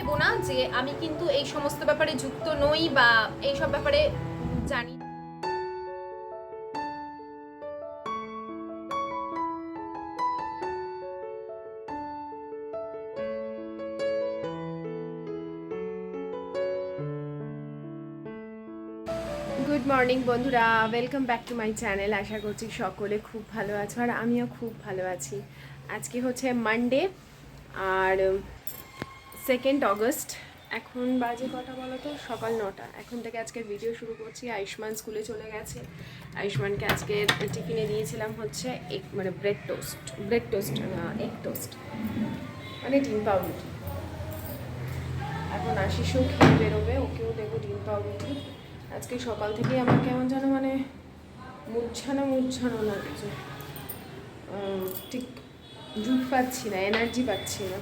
ভেবো না যে আমি কিন্তু এই সমস্ত ব্যাপারে যুক্ত নই বা এই সব ব্যাপারে জানি গুড মর্নিং বন্ধুরা। Welcome back to my channel আশা করছি সকলে খুব ভালো আছো, আর আমিও খুব ভালো আছি। আজকে হচ্ছে মানডে আর সেকেন্ড অগস্ট এখন বাজে কটা বলো তো সকাল নটা। এখন থেকে আজকে ভিডিও শুরু করছি। আয়ুষ্মান স্কুলে চলে গেছে। আয়ুষ্মানকে আজকে টিফিনে দিয়েছিলাম হচ্ছে এক মানে ব্রেড টোস্ট ব্রেড টোস্ট না এগ টোস্ট মানে ডিম পাউরুটি। এখন আশিসও খেয়ে বেরোবে। ওকেও দেবো ডিম পাউরুটি। আজকে সকাল থেকেই আমার কেমন যেন মানে মূর্ছানো মূর্ছানো লাগছে। ঠিক জুট পাচ্ছি না এনার্জি পাচ্ছি না।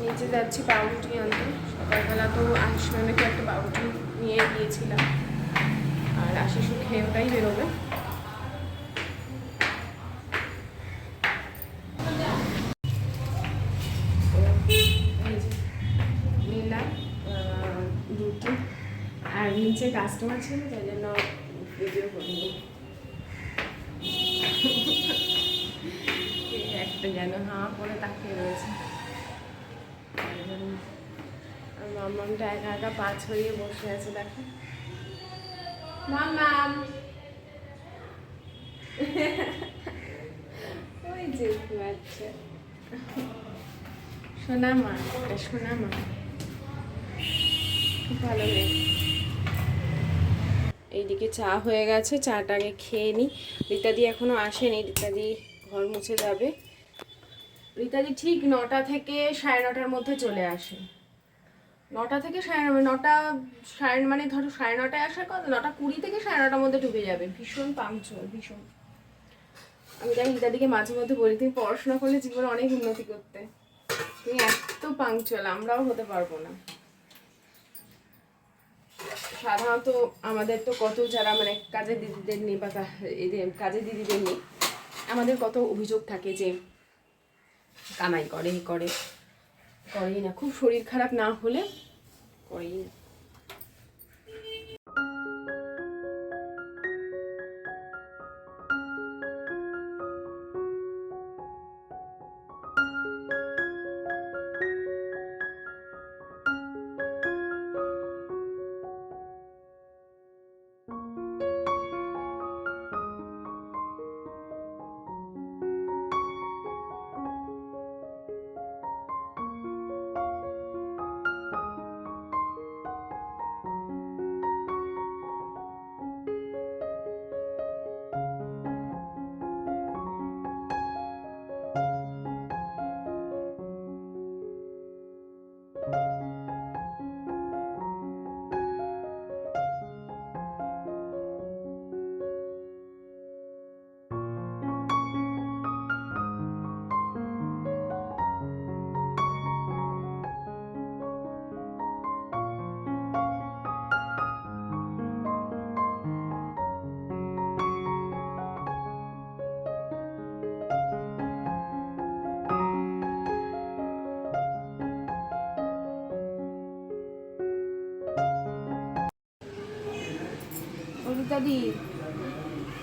নিচে যাচ্ছি পাউরুটি আনতে। সকালবেলা তো আয়ুষ্মানকে একটা পাউরুটি নিয়ে গিয়েছিলাম। আর আশিসও খেয়ে ওটাই বেরোবে। আর নিচে কাস্টমার ছিল তাই জন্য ভিডিও করিনি একটা যেন হাঁ করে তাকিয়ে রয়েছে আর যেন- মামামটা একা একা পা ছড়িয়ে বসে আছে দেখো। মামাম ওই যে আচ্ছা সোনা মা সোনা মা। খুব ভালো মেয়ে। এইদিকে চা হয়ে গেছে চাটা আগে খেয়ে নিই রীতাদি এখনও আসেনি রীতাদি ঘর মুছে যাবে। রীতাদি ঠিক নটা থেকে সাড়ে নটার মধ্যে চলে আসে। নটা থেকে সাড়ে নটা সাড়ে মানে ধরো সাড়ে নটায় আসার কথা, নটা কুড়ি থেকে সাড়ে নটার মধ্যে ঢুকে যাবে। ভীষণ পাংচুয়াল, ভীষণ। আমি তাই রীতাদিকে মাঝে মধ্যে বলি, তুমি পড়াশোনা করলে জীবনে অনেক উন্নতি করতে। তুমি এত পাংচুয়াল, আমরাও হতে পারব না। সাধারণত আমাদের তো কত যারা মানে কাজের দিদিদের নেই বা এদের, কাজের দিদিদের নেই আমাদের কত অভিযোগ থাকে যে কামাই করে করে। করেই না, খুব শরীর খারাপ না হলে করেই না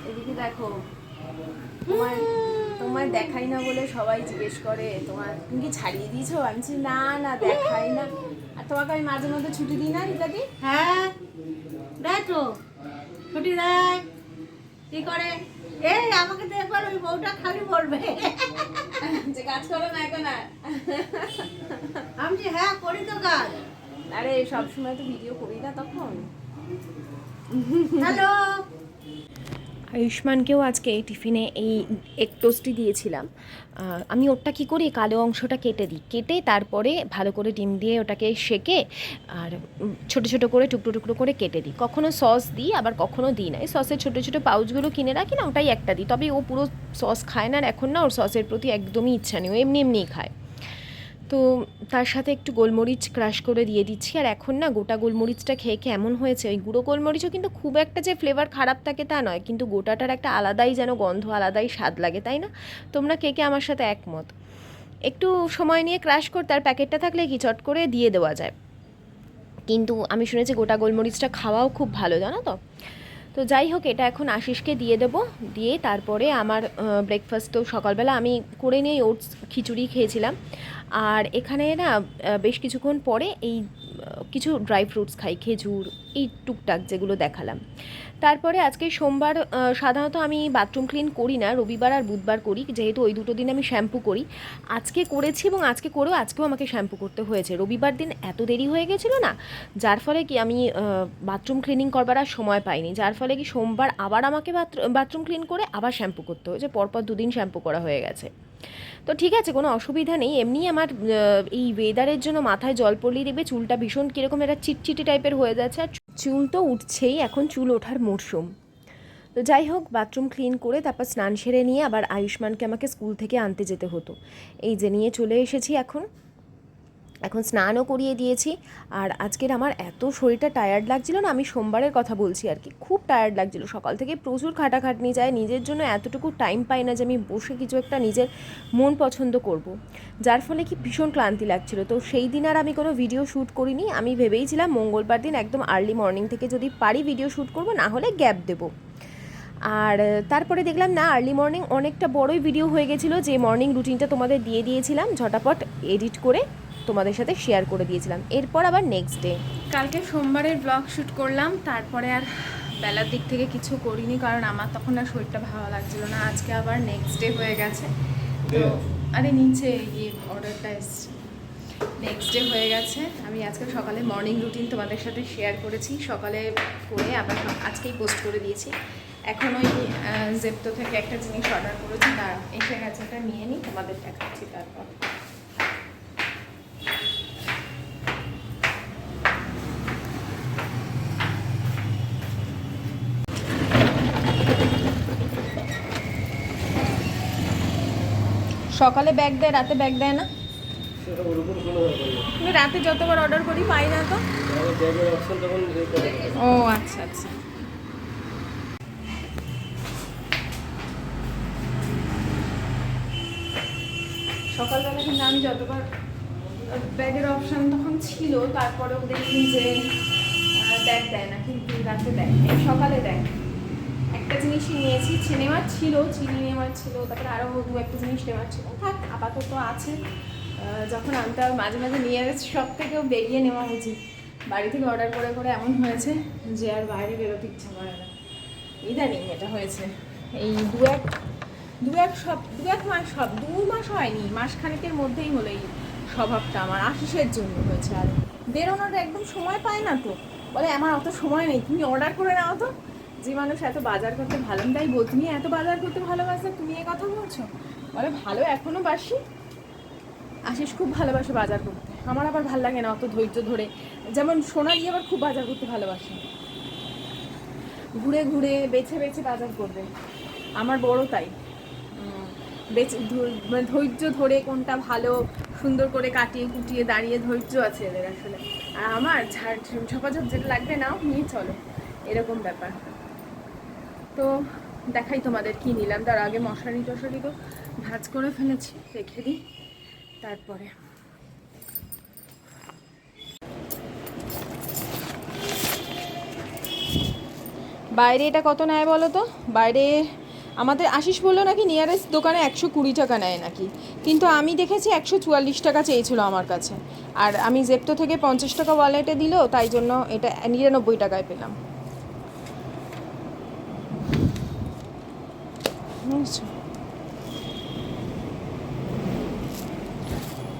এদিকে দেখো তোমার তোমার দেখাই না বলে সবাই জিজ্ঞেস করে তোমার তুমি কি ছাড়িয়ে দিয়েছ? আমি বলছি, না না দেখাই না। আর তোমাকে আমি মাঝে মধ্যে ছুটি দিই না রীতাদি? হ্যাঁ। দেয় তো ছুটি দেয়। কি করে? এই আমাকে তো একবার ওই বউটা খালি বলবে। যে কাজ করো না এখন আর। আমি যে হ্যাঁ করি তো কাজ। আরে সবসময় তো ভিডিও করি না তখন। হ্যালো আয়ুষ্মানকেও আজকে টিফিনে এই এক টোস্টই দিয়েছিলাম। আমি ওরটা কি করি কালো অংশটা কেটে দিই? কেটে তারপরে ভালো করে ডিম দিয়ে ওটাকে সেকে আর ছোট ছোট করে টুকরো টুকরো করে কেটে দিই। কখনো সস দিই, আবার কখনো দিই না। এই সসের ছোটো ছোটো পাউচগুলো কিনে রাখি না, ওটাই একটা দিই। তবে ও পুরো সস খায় না আর এখন না ওর সসের প্রতি একদমই ইচ্ছা নেই। ও এমনি এমনিই খায়। তো তার সাথে একটু গোলমরিচ ক্রাশ করে দিয়ে দিচ্ছি। আর এখন না গোটা গোলমরিচটা খেয়ে এমন হয়েছে? ওই গুঁড়ো গোলমরিচও কিন্তু খুব একটা যে ফ্লেভার খারাপ থাকে তা নয়। কিন্তু গোটাটার একটা আলাদাই যেন গন্ধ, আলাদাই স্বাদ লাগে, তাই না? তোমরা কে কে আমার সাথে একমত? একটু সময় নিয়ে ক্রাশ করতে আর প্যাকেটটা থাকলে কি চট করে দিয়ে দেওয়া যায়। কিন্তু আমি শুনেছি গোটা গোলমরিচটা খাওয়াও খুব ভালো, জানো তো? তো যাই হোক, এটা এখন আশিসকে দিয়ে দেবো। দিয়ে তারপরে আমার ব্রেকফাস্ট তো সকালবেলা আমি করে নিয়ে ওটস খিচুড়ি খেয়েছিলাম। আর এখানে না বেশ কিছুক্ষণ পরে এই কিছু ড্রাই ফ্রুটস খাই, খেজুর, এই টুকটাক যেগুলো দেখালাম। তারপরে আজকে সোমবার সাধারণত আমি বাথরুম ক্লিন করি না, রবিবার আর বুধবার করি, যেহেতু ওই দুটো দিন আমি শ্যাম্পু করি। আজকে করেছি এবং আজকে করেও আজকেও আমাকে শ্যাম্পু করতে হয়েছে। রবিবার দিন এত দেরি হয়ে গেছিল না, যার ফলে কি আমি বাথরুম ক্লিনিং করবার আর সময় পাইনি। যার ফলে কি সোমবার আবার আমাকে বাথরুম ক্লিন করে আবার শ্যাম্পু করতে হয়েছে, পরপর দুদিন শ্যাম্পু করা হয়ে গেছে। তো ঠিক আছে, কোনো অসুবিধা নেই। এমনি আমার এই ওয়েদারের জন্য মাথায় জল পড়লেই দেখবে চুলটা ভীষণ কীরকম একটা চিটচিটি টাইপের হয়ে যাচ্ছে। আর চুল তো উঠছেই, এখন চুল ওঠার মরশুম তো যাই হোক বাথরুম ক্লিন করে তারপর স্নান সেরে নিয়ে আবার আয়ুষ্মানকে আমাকে স্কুল থেকে আনতে যেতে হতো। এই যে নিয়ে চলে এসেছি এখন। এখন স্নানও করিয়ে দিয়েছি। আর আজকের আমার এত শরীরটা টায়ার্ড লাগছিল না, আমি সোমবারের কথা বলছি আর কি। খুব টায়ার্ড লাগছিল। সকাল থেকে প্রচুর খাটাখাটনি যায়, নিজের জন্য এতটুকু টাইম পাই না যে আমি বসে কিছু একটা নিজের মন পছন্দ করব। যার ফলে কি ভীষণ ক্লান্তি লাগছিল। তো সেই দিন আর আমি কোনো ভিডিও শ্যুট করিনি। আমি ভেবেইছিলাম মঙ্গলবার দিন একদম আর্লি মর্নিং থেকে যদি পারি ভিডিও শ্যুট করব, না হলে গ্যাপ দেবো। আর তারপরে দেখলাম, না আর্লি মর্নিং অনেকটা বড়ই ভিডিও হয়ে গেছিল। যে মর্নিং রুটিনটা তোমাদের দিয়ে দিয়েছিলাম, ঝটাপট এডিট করে তোমাদের সাথে শেয়ার করে দিয়েছিলাম। এরপর আবার নেক্সট ডে কালকে সোমবারের ব্লগ শ্যুট করলাম তারপরে আর বেলার দিক থেকে কিছু করিনি কারণ আমার তখন আর শরীরটা ভালো লাগছিল না। আজকে আবার নেক্সট ডে হয়ে গেছে। তো আরে নিচে ইয়ে অর্ডারটা এসছে। নেক্সট ডে হয়ে গেছে। আমি আজকে সকালে মর্নিং রুটিন তোমাদের সাথে শেয়ার করেছি। সকালে করে আবার আজকেই পোস্ট করে দিয়েছি। এখন ওই জেপ্টো থেকে একটা জিনিস অর্ডার করেছি তার এসে গেছে ওটা নিয়ে নিই তোমাদের দেখাচ্ছি তারপর। সকালে ব্যাগ দেয় রাতে ব্যাগ দেয় না? রাতে যতবার অর্ডার করি পাই না তো? ও আচ্ছা আচ্ছা। সকালবেলা কিন্তু আমি যতবার ব্যাগের অপশান তখন ছিল তারপরেও দেখি যে ব্যাগ দেয় না কিন্তু রাতে দেয় সকালে দেয়। একটা জিনিসই নিয়েছি নেওয়ার ছিল, চিনি নেওয়ার ছিল, তারপরে আরও দু একটা জিনিস নেওয়ার ছিল। থাক, আপাতত আছে। যখন আনতে হবে মাঝে মাঝে নিয়ে গেছি সব থেকেও বেরিয়ে নেওয়া উচিত। বাড়ি থেকে অর্ডার করে করে এমন হয়েছে যে আর বাইরে বেরোতে ইচ্ছা করে না। ইদানিং এটা হয়েছে। এই দু এক দু এক সব, দু এক মাস সব, দু মাস হয়নি মাস খানেকের মধ্যেই হলো এই স্বভাবটা আমার, আশিসের জন্য হয়েছে। আর বেরোনোর একদম সময় পায় না তো। বলে, আমার অত সময় নেই, তুমি অর্ডার করে নাও তো। যে মানুষ এত বাজার করতে ভালো তাই বল তুমি এত বাজার করতে ভালোবাসো, তুমি এ কথা বলছো? বলে ভালো এখনও বাসি? আশিস খুব ভালোবাসে বাজার করতে। আমার আবার ভালো লাগে না অত ধৈর্য ধরে। যেমন সোনালি আবার খুব বাজার করতে ভালোবাসে। ঘুরে ঘুরে বেছে বেছে বাজার করবে। আমার বড় তাই। বেছে মানে ধৈর্য ধরে কোনটা ভালো, সুন্দর করে কাটিয়ে কুটিয়ে দাঁড়িয়ে ধৈর্য আছে এদের আসলে। আর আমার ঝাড় ঝপাঝপ যেটা লাগবে নাও, নিয়ে চলো। এরকম ব্যাপার। তো দেখাই তোমাদের কি নিলাম। তার আগে মশারি টশারি তো ভাজ করে ফেলেছি, রেখে দিই। তারপরে বাইরে এটা কত নেয় বলো তো? বাইরে আমাদের আশিস বলল নাকি নিয়ারেস্ট দোকানে একশো কুড়ি টাকা নেয় নাকি? কিন্তু আমি দেখেছি একশো চুয়াল্লিশ টাকা চেয়েছিল আমার কাছে। আর আমি জেপ্টো থেকে পঞ্চাশ টাকা ওয়ালেটে দিল, তাই জন্য এটা নিরানব্বই টাকায় পেলাম। বুঝছ?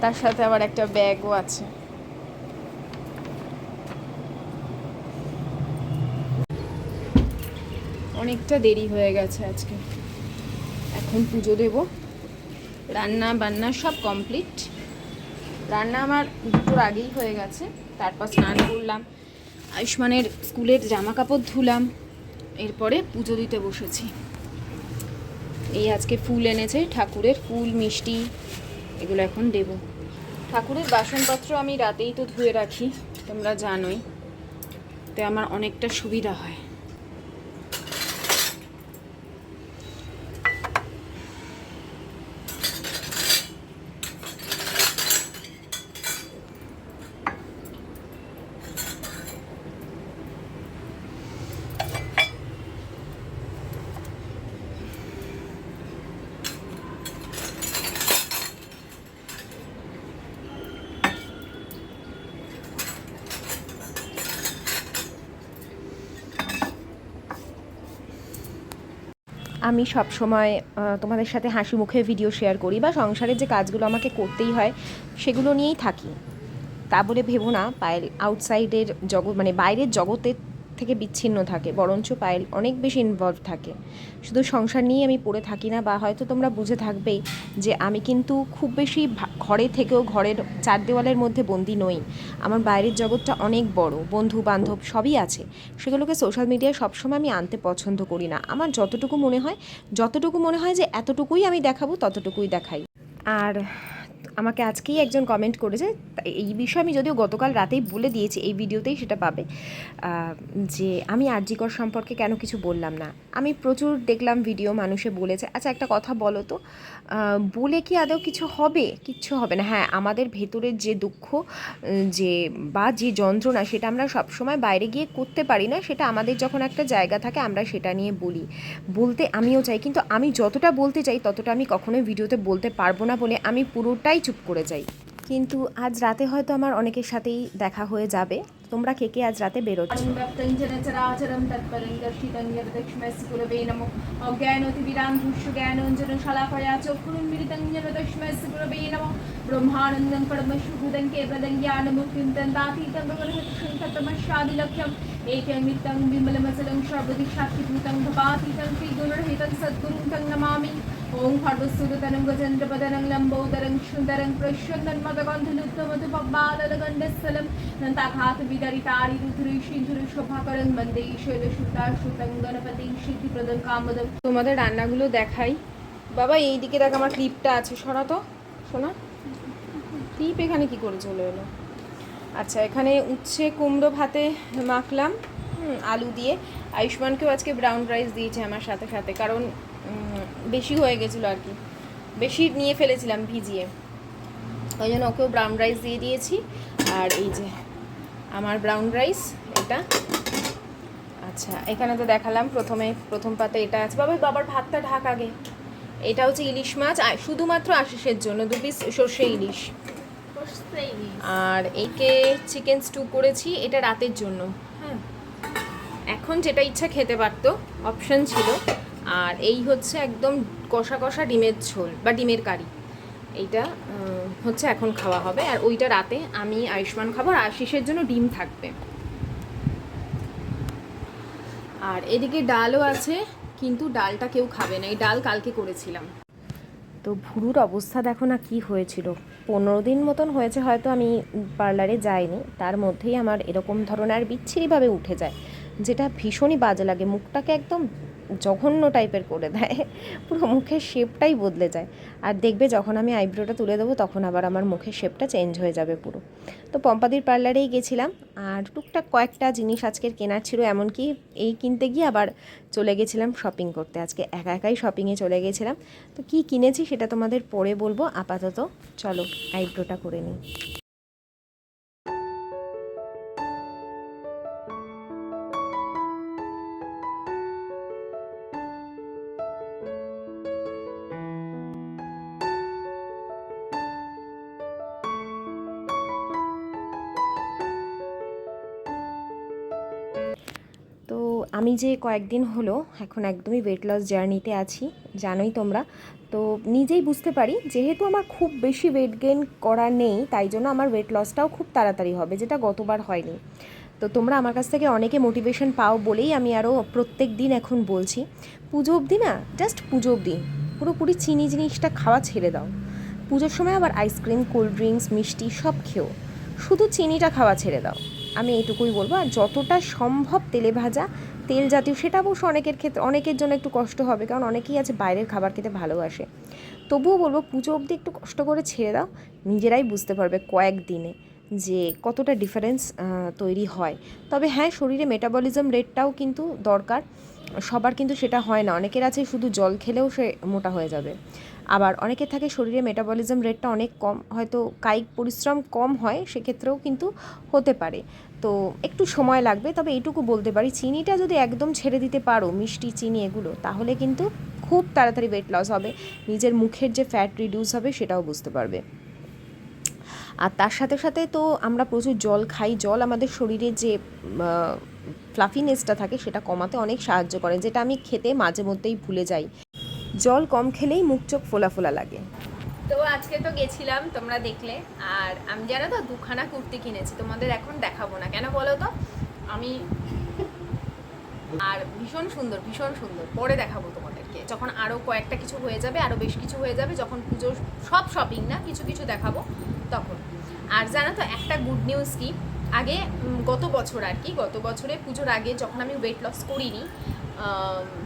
তার সাথে আবার একটা ব্যাগও আছে। অনেকটা দেরি হয়ে গেছে আজকে। এখন পুজো দেব। রান্না বান্না সব কমপ্লিট। রান্না আমার দুটোর আগেই হয়ে গেছে। তারপর স্নান করলাম। আয়ুষ্মানের স্কুলের জামা কাপড় ধুলাম। এরপরে পুজো দিতে বসেছি। এই আজকে ফুল এনেছে, ঠাকুরের ফুল, মিষ্টি, এগুলো এখন দেব। ঠাকুরের বাসনপত্র আমি রাতেই তো ধুয়ে রাখি, তোমরা জানোই। তো আমার অনেকটা সুবিধা হয়। আমি সব সময় তোমাদের সাথে হাসি মুখে ভিডিও শেয়ার করি বা সংসারের যে কাজগুলো আমাকে করতেই হয়, সেগুলো নিয়েই থাকি। তা বলে ভেবো না পায়েল আউটসাইডের জগৎ মানে বাইরের জগতের থেকে বিচ্ছিন্ন থাকে, বরঞ্চ পায়েল অনেক বেশি ইনভলভ থাকে। শুধু সংসার নিয়েই আমি পড়ে থাকি না, বা হয়তো তোমরা বুঝে থাকবেই যে আমি কিন্তু খুব বেশি ঘরে থেকেও ঘরের চার দেওয়ালের মধ্যে বন্দি নই। আমার বাইরের জগৎটা অনেক বড়, বন্ধু, বান্ধব সবই আছে। সেগুলোকে সোশ্যাল মিডিয়ায় সবসময় আমি আনতে পছন্দ করি না। আমার যতটুকু মনে হয়, যতটুকু মনে হয় যে এতটুকুই আমি দেখাবো, ততটুকুই দেখাই। আর আমাকে আজকেই একজন কমেন্ট করেছে এই বিষয়ে আমি যদিও গতকাল রাতেই বলে দিয়েছি, এই ভিডিওতেই সেটা পাবে। যে আমি আরজিকর সম্পর্কে কেন কিছু বললাম না? আমি প্রচুর দেখলাম ভিডিও, মানুষে বলেছে। আচ্ছা একটা কথা বলো তো বলে কি আদৌ কিছু হবে? কিচ্ছু হবে না। হ্যাঁ আমাদের ভেতরের যে দুঃখ যে, বা যে যন্ত্রণা, সেটা আমরা সবসময় বাইরে গিয়ে করতে পারি না। সেটা আমাদের যখন একটা জায়গা থাকে, আমরা সেটা নিয়ে বলি। বলতে আমিও চাই, কিন্তু আমি যতটা বলতে চাই, ততটা আমি কখনোই ভিডিওতে বলতে পারব না বলে আমি পুরোটাই চুপ করে যাই কিন্তু আজ রাতে হয়তো আমার অনেকের সাথেই দেখা হয়ে যাবে তোমরা কে কে আজ রাতে বেরোচ্ছ व्याप्तं जन चराचरं तत्परं दर्शितं यदक्षमस्य गुरवे नमो अज्ञानोतिविरान्धुष्यज्ञानोञ्जनं शलाकया चक्षुरुन्मिलितं येन तस्मैस्य गुरवे नमो ब्रह्मानन्दं परमशुभदं केवलं ज्ञानमुक्तिं दन्तातीतं गगनहृतं तत्तमशादिलक्ष्यम् एकमित्तं विमलमचलं सर्वदिशाक्षिभूतं भवातीतं श्रीगुरुरहितं सद्गुरुं तं नमामि ওং খর্বসুরতনং গজেন্দ্রপদনং লম্বোদরং সুন্দরং প্রসন্নন মদগন্ধলুপ্তমধু পব্বালগণ্ডস্থলম নন্তাঘাত বিদারিতারি ঋতুরিষিধুরি শোভাকরং বন্দে শৈল সুতা সুতং গণপতি সিদ্ধিপ্রদম কামদম তোমাদের রান্নাগুলো দেখাই। বাবা এই দিকে দেখ আমার ক্লিপটা আছে। সরা তো? শোনা? ক্লিপ এখানে কি করে চলে এলো? আচ্ছা এখানে উচ্ছে, কুমড়ো ভাতে মাখলাম আলু দিয়ে। আয়ুষ্মানকেও আজকে ব্রাউন রাইস দিয়েছে আমার সাথে সাথে। কারণ বেশি হয়ে গেছিল আর কি। বেশি নিয়ে ফেলেছিলাম ভিজিয়ে। ওই জন্য ওকেও ব্রাউন রাইস দিয়ে দিয়েছি। আর এই যে আমার ব্রাউন রাইস এটা। আচ্ছা এখানে তো দেখালাম প্রথমে প্রথম পাতে এটা আছে। বাবা বাবার ভাতটা ঢাক আগে। এটা হচ্ছে ইলিশ মাছ। আর শুধুমাত্র আশিসের জন্য দু পিস সর্ষে ইলিশ। আর একে চিকেন স্টু করেছি এটা রাতের জন্য। হ্যাঁ। এখন যেটা ইচ্ছা খেতে পারতো অপশন ছিল। আর এই হচ্ছে একদম কষা কষা ডিমের ঝোল বা ডিমের কারি। এইটা হচ্ছে এখন খাওয়া হবে। আর ওইটা রাতে আমি আয়ুষ্মান খাব আর আশিসের জন্য ডিম থাকবে। আর এদিকে ডালও আছে, কিন্তু ডালটা কেউ খাবে না। এই ডাল কালকে করেছিলাম। তো ভুরুর অবস্থা দেখো না কি হয়েছিল। পনেরো দিন মতন হয়েছে, হয়তো আমি পার্লারে যাইনি। তার মধ্যেই আমার এরকম ধরনের বিচ্ছিরিভাবে উঠে যায়, যেটা ভীষণই বাজে লাগে। মুখটাকে একদম জঘন্য টাইপের করে দেয়। পুরো মুখের শেপটাই বদলে যায়। আর দেখবে যখন আমি আইব্রোটা তুলে দেবো, তখন আবার আমার মুখের শেপটা চেঞ্জ হয়ে যাবে পুরো। তো পম্পাদির পার্লারেই গেছিলাম, আর টুকটাক কয়েকটা জিনিস আজকের কেনার ছিল। এমনকি এই কিনতে গিয়ে আবার চলে গেছিলাম শপিং করতে। আজকে একা একাই শপিংয়ে চলে গেছিলাম। তো কি কিনেছি সেটা তোমাদের পরে বলব। আপাতত চলো আইব্রোটা করে নিই। আমি যে কয়েকদিন হলো এখন একদমই ওয়েট লস জার্নিতে আছি, জানোই তোমরা। তো নিজেই বুঝতে পারি, যেহেতু আমার খুব বেশি ওয়েট গেইন করা নেই, তাই জন্য আমার ওয়েট লসটাও খুব তাড়াতাড়ি হবে, যেটা গতবার হয়নি। তো তোমরা আমার কাছ থেকে অনেকে মোটিভেশন পাও বলেই আমি আরও প্রত্যেক দিন এখন বলছি, পুজো অবধি না জাস্ট পুজো অবধি, পুরোপুরি চিনি জিনিসটা খাওয়া ছেড়ে দাও। পুজোর সময় আবার আইসক্রিম কোল্ড ড্রিঙ্কস মিষ্টি সব খেও, শুধু চিনিটা খাওয়া ছেড়ে দাও। আমি এইটুকুই বলব। আর যতটা সম্ভব তেলে ভাজা, তেল জাতীয় সেটা অবশ্য অনেকের ক্ষেত্রে, অনেকের জন্য একটু কষ্ট হবে, কারণ অনেকেই আছে বাইরের খাবার খেতে ভালোবাসে। তবুও বলব, পুজো অবধি একটু কষ্ট করে ছেড়ে দাও, নিজেরাই বুঝতে পারবে কয়েকদিনে যে কতটা ডিফারেন্স তৈরি হয়। তবে হ্যাঁ শরীরে মেটাবলিজম রেটটাও কিন্তু দরকার, সবার কিন্তু সেটা হয় না। অনেকের আছে শুধু জল খেলেও সে মোটা হয়ে যাবে। আবার অনেকের থাকে শরীরে মেটাবলিজম রেটটা অনেক কম, হয়তো কায়িক পরিশ্রম কম হয়, সেক্ষেত্রেও কিন্তু হতে পারে। তো একটু সময় লাগবে, তবে এইটুকু বলতে পারি, চিনিটা যদি একদম ছেড়ে দিতে পারো, মিষ্টি, চিনি এগুলো, তাহলে কিন্তু খুব তাড়াতাড়ি ওয়েট লস হবে, নিজের মুখের যে ফ্যাট রিডিউস হবে সেটাও বুঝতে পারবে। আর তার সাথে সাথে তো আমরা প্রচুর জল খাই, জল আমাদের শরীরে যে ফ্লাফিনেসটা থাকে সেটা কমাতে অনেক সাহায্য করে, যেটা আমি খেতে মাঝে মধ্যেই ভুলে যাই। জল কম খেলেই মুখ চোখ ফোলা ফোলা লাগে। তো আজকে তো গেছিলাম তোমরা দেখলে, আর আমি জানো তো দুখানা কুর্তি কিনেছি, তোমাদের এখন দেখাবো না। কেন বলো তো? আমি আর ভীষণ সুন্দর ভীষণ সুন্দর। পরে দেখাবো তোমাদেরকে। যখন আরও কয়েকটা কিছু হয়ে যাবে আরও বেশ কিছু হয়ে যাবে, যখন পুজো সব শপিং না, কিছু কিছু দেখাবো তখন। আর জানো তো, একটা গুড নিউজ কি? আগে গত বছর আর কি, গত বছরে পুজোর আগে যখন আমি ওয়েট লস করিনি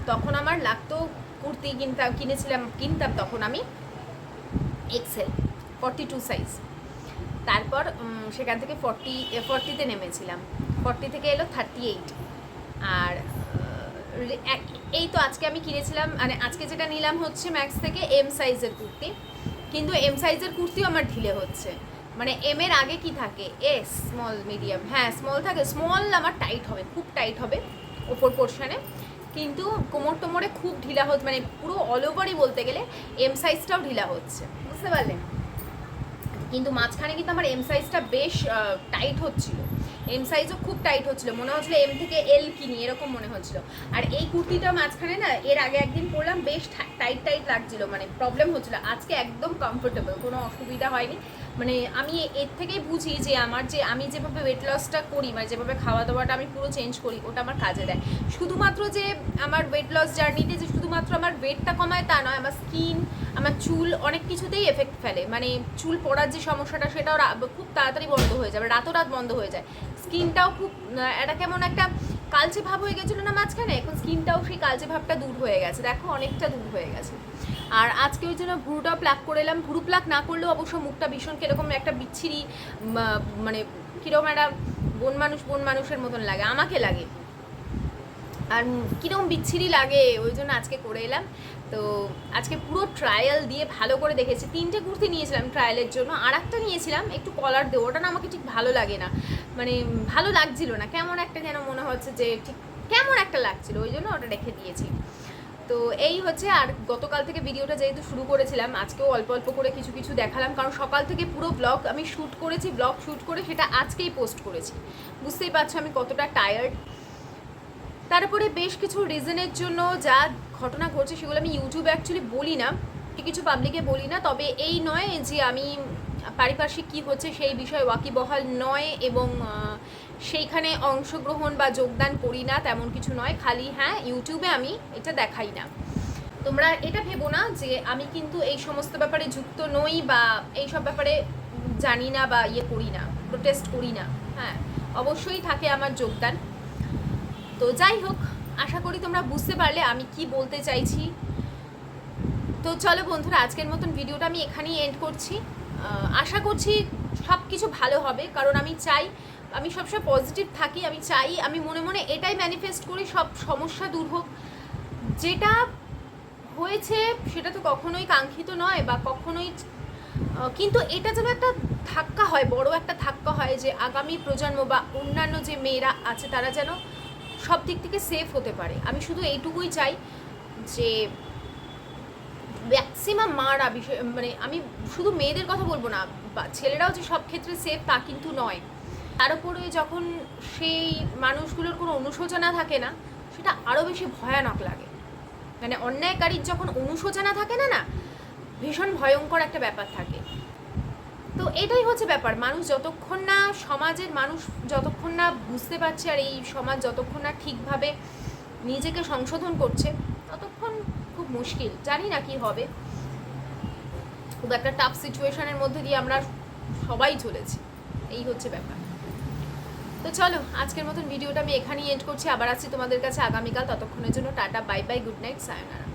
তখন আমার লাগতো কুর্তি কিনতাম কিনেছিলাম, কিনতাম তখন আমি এক্সেল ফর্টি টু সাইজ তারপর সেখান থেকে ফর্টি ফর্টিতে নেমেছিলাম। ফর্টি থেকে এলো থার্টি এইট আর এই তো আজকে আমি কিনেছিলাম মানে আজকে যেটা নিলাম হচ্ছে ম্যাক্স থেকে এম সাইজের কুর্তি। কিন্তু এম সাইজের কুর্তিও আমার ঢিলে হচ্ছে। মানে এম এর আগে কি থাকে? এস স্মল মিডিয়াম হ্যাঁ স্মল থাকে। স্মল আমার টাইট হবে, খুব টাইট হবে ওপর পোর্শনে কিন্তু কোমর টোমরে খুব ঢিলা হচ্ছে মানে পুরো অল ওভারই বলতে গেলে এম সাইজটাও ঢিলা হচ্ছে, বুঝতে পারলেন? কিন্তু মাঝখানে কিন্তু আমার এম সাইজটা বেশ টাইট হচ্ছিল। এম সাইজও খুব টাইট হচ্ছিল। মনে হচ্ছিল এম থেকে এল কিনি, এরকম মনে হচ্ছিল। আর এই কুর্তিটা মাঝখানে না, এর আগে একদিন পরলাম, বেশ টাইট টাইট লাগছিল। মানে প্রবলেম হচ্ছিল। আজকে একদম কমফোর্টেবল কোনো অসুবিধা হয়নি। মানে আমি এর থেকেই বুঝি যে আমার যে, আমি যেভাবে ওয়েট লসটা করি মানে যেভাবে খাওয়া দাওয়াটা আমি পুরো চেঞ্জ করি, ওটা আমার কাজে দেয়। শুধুমাত্র যে আমার ওয়েট লস জার্নিতে যে শুধুমাত্র আমার ওয়েটটা কমায় তা নয়, আমার স্কিন আমার চুল, অনেক কিছুতেই এফেক্ট ফেলে। মানে চুল পড়ার যে সমস্যাটা, সেটাও খুব তাড়াতাড়ি বন্ধ হয়ে যাবে রাতোরাত বন্ধ হয়ে যায়। স্কিনটাও খুব এটা কেমন একটা কালচে ভাব হয়ে গেছিল না মাঝখানে? এখন স্কিনটাও সেই কালচে ভাবটা দূর হয়ে গেছে। দেখো, অনেকটা দূর হয়ে গেছে। আর আজকে ওই জন্য ভুরুটাও প্লাক করে এলাম। ভুরু প্লাক না করলেও অবশ্য মুখটা ভীষণ কীরকম একটা বিচ্ছিরি মানে কীরকম একটা বন মানুষ, বন মানুষের মতন লাগে। আমাকে লাগে। আর কীরকম বিচ্ছিরি লাগে, ওই জন্য আজকে করে এলাম। তো আজকে পুরো ট্রায়াল দিয়ে ভালো করে দেখেছি। তিনটে কুর্তি নিয়েছিলাম ট্রায়ালের জন্য। আর একটা নিয়েছিলাম, একটু কলার দেবো ওটা না আমাকে ঠিক ভালো লাগে না। মানে ভালো লাগছিল না। কেমন একটা যেন মনে হচ্ছে যে ঠিক কেমন একটা লাগছিল, ওই জন্য ওটা রেখে দিয়েছি। তো এই হচ্ছে, আর গতকাল থেকে ভিডিওটা যেহেতু শুরু করেছিলাম, আজকেও অল্প অল্প করে কিছু কিছু দেখালাম, কারণ সকাল থেকে পুরো ব্লগ আমি শ্যুট করেছি ব্লগ শ্যুট করে সেটা আজকেই পোস্ট করেছি। বুঝতেই পারছ আমি কতটা টায়ার্ড তারপরে বেশ কিছু রিজনের জন্য যা ঘটনা ঘটছে সেগুলো আমি ইউটিউবে অ্যাকচুয়ালি বলি না, কিছু পাবলিকে বলি না, তবে এই নয় যে আমি পারিপার্শ্বিক কী হচ্ছে সেই বিষয়ে ওয়াকিবহাল নয় এবং সেইখানে অংশগ্রহণ বা যোগদান করি না তেমন কিছু নয়। খালি হ্যাঁ ইউটিউবে আমি এটা দেখাই না। তোমরা এটা ভেবো না যে আমি কিন্তু এই সমস্ত ব্যাপারে যুক্ত নই বা এই সব ব্যাপারে জানি না বা ইয়ে করি না প্রোটেস্ট করি না। হ্যাঁ অবশ্যই থাকে আমার যোগদান। তো যাই হোক, আশা করি তোমরা বুঝতে পারলে আমি কি বলতে চাইছি। তো চলো বন্ধুরা, আজকের মতন ভিডিওটা আমি এখানেই এন্ড করছি। আশা করছি সব কিছু ভালো হবে, কারণ আমি চাই, আমি সবসময় পজিটিভ থাকি, আমি চাই, আমি মনে মনে এটাই ম্যানিফেস্ট করি, সব সমস্যা দূর হোক। যেটা হয়েছে সেটা তো কখনোই কাঙ্ক্ষিত নয় বা কখনোই কিন্তু এটা যেন একটা ধাক্কা হয়, বড় একটা ধাক্কা হয় যে আগামী প্রজন্ম বা অন্যান্য যে মেয়েরা আছে তারা যেন সব দিক থেকে সেফ হতে পারে। আমি শুধু এইটুকুই চাই যে ম্যাক্সিমাম মারা বিষয় মানে আমি শুধু মেয়েদের কথা বলব না ছেলেরাও যে সব ক্ষেত্রে সেফ তা কিন্তু নয়। তার উপরে যখন সেই মানুষগুলোর কোনো অনুশোচনা থাকে না, সেটা আরও বেশি ভয়ানক লাগে। মানে অন্যায়কারীর যখন অনুশোচনা থাকে না না, ভীষণ ভয়ঙ্কর একটা ব্যাপার থাকে। তো এটাই হচ্ছে ব্যাপার, মানুষ যতক্ষণ না, সমাজের মানুষ যতক্ষণ না বুঝতে পারছে আর এই সমাজ যতক্ষণ না ঠিকভাবে নিজেকে সংশোধন করছে মুশকিল। জানি না কি হবে। খুব একটা টাফ সিচুয়েশনের মধ্যে দিয়ে আমরা সবাই চলেছি। এই হচ্ছে ব্যাপার। তো চলো, আজকের মতন ভিডিওটা আমি এখানেই এন্ড করছি। আবার আসছি তোমাদের কাছে আগামীকাল। ততক্ষণের জন্য tata bye bye good night sayonara